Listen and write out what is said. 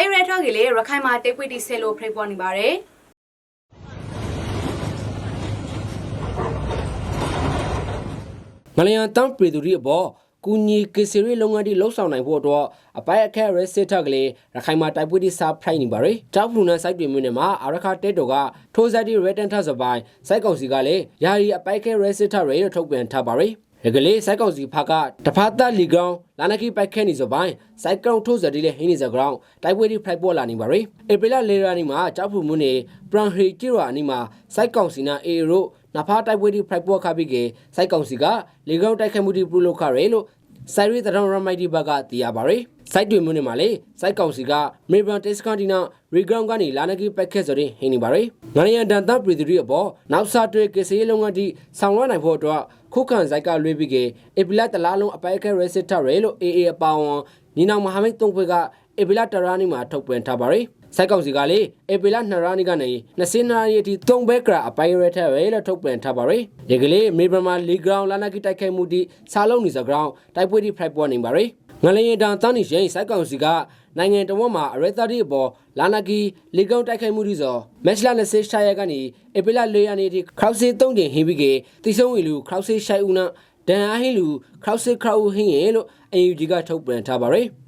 ပိုင်ရဲထောက်ကလေးရခိုင်မှာတိတ်ပွေးတိဆဲလို့ဖိတ်ပေါ်နေပါတယ်ငလျံတန်းပြည်သူတွေအပေါ်ကူညီကစ္စရီလုပ်ငန်းတွေလှုပ်ဆောင်နိုင်ဖို့အတွက်အပိုင်အခက်ရဲစစ်ထက်ကလေးရခိုင်မှာတိုက်ပွဲတွေစားဖိုက်နေပါရယ်တောက်ဖလူနန်စိုက်တွေမျိုးနဲ့မှာအရခတဲတော်ကထိုးစက်တီရဲတန်ထစပိုင်းစိုက်ကောင်စီကလည်းယာရီအပိုင်ခက်ရဲစစ်ထက်ရဲထုတ်ပြန်ထားပါရယ် ရကလေးစိုက်ကောင်စီဖကတဖာတက်လီကောင်လာနကီပိုက်ခဲနေစပိုင်းစိုက်ကောင်ထိုးစက်တီလေဟင်းနေစကောင်တိုက်ပွဲတွေဖိုက်ပေါ်လာနေပါရယ်ဧပြီလလေရာနီမှာတောက်ဖလူမျိုးနဲ့ပရန်ဟရီကျီရာအနီမှာစိုက်ကောင်စီနာအေရိုနဖာတိုက်ပွဲတွေဖိုက်ပေါ်ခပြီးကစိုက်ကောင်စီကလေကောင်တိုက်ခိုက်မှုတွေပြုလုပ်ခရဲလို့ စိုက်ရီတရောင်ရမိုက်ဒီဘက်ကတည်ရပါရယ်စိုက်တွေမျိုးနေမှာလေစိုက်ကောင်စီကမေဘန်တက်စကန်တီနာရီဂရောင်းကနေလာနကီပက်ခက်ဆိုတဲ့ဟင်းနေပါရယ်ငရယန်ဒန်တပ်ပြည်သူတွေအပေါ်နောက်စားတွေကစေးလုံးဝတီဆောင်ရွက်နိုင်ဖို့အတွက်ခုခံစိုက်ကလွေးပြီးကအပီလာတလားလုံးအပိုက်ခက်ရဲစစ်ထရဲလို့အေအေအပေါင်း ညီနောင်မဟာမိတ်သုံးဖွဲ့ကအပီလာတရာနီမှာထုတ်ပြန်ထားပါရယ်စိုက်ကောင်စီကလေအပီလာ2ရာနီကနေ20နာရီအထိ3ဘက်ကအပိုင်ရဲထရဲလို့ထုတ်ပြန်ထားပါရယ်ဒီကလေးမေဘန်မာလီဂရောင်းလာနကီတိုက်ခိုက်မှုဒီစားလုံးနေစကောင်တိုက်ပွဲဒီဖိုက်ပေါ်နေပါရယ်ငလျင်တန်တန်းနေရင်စိုက်ကောင်စီကနိုင်ငံတော်မှာအရဲသားဒီအပေါ်လာနကီလီကောင်တိုက်ခိုက်မှုဒီဆိုမက်ချလာ20ရှာရကနေအပီလာ4ရာနီဒီခရောက်စီ3တင်ဟင်းပြီးကတိဆုံးဝီလူခရောက်စီရှိုက်ဦးနာ ဒန်အားဟင်းလူခရောက်စီခရောက်ဟင်းရဲ့လို့အန်ယူဂျီကထုတ်ပြန်ထားပါရယ်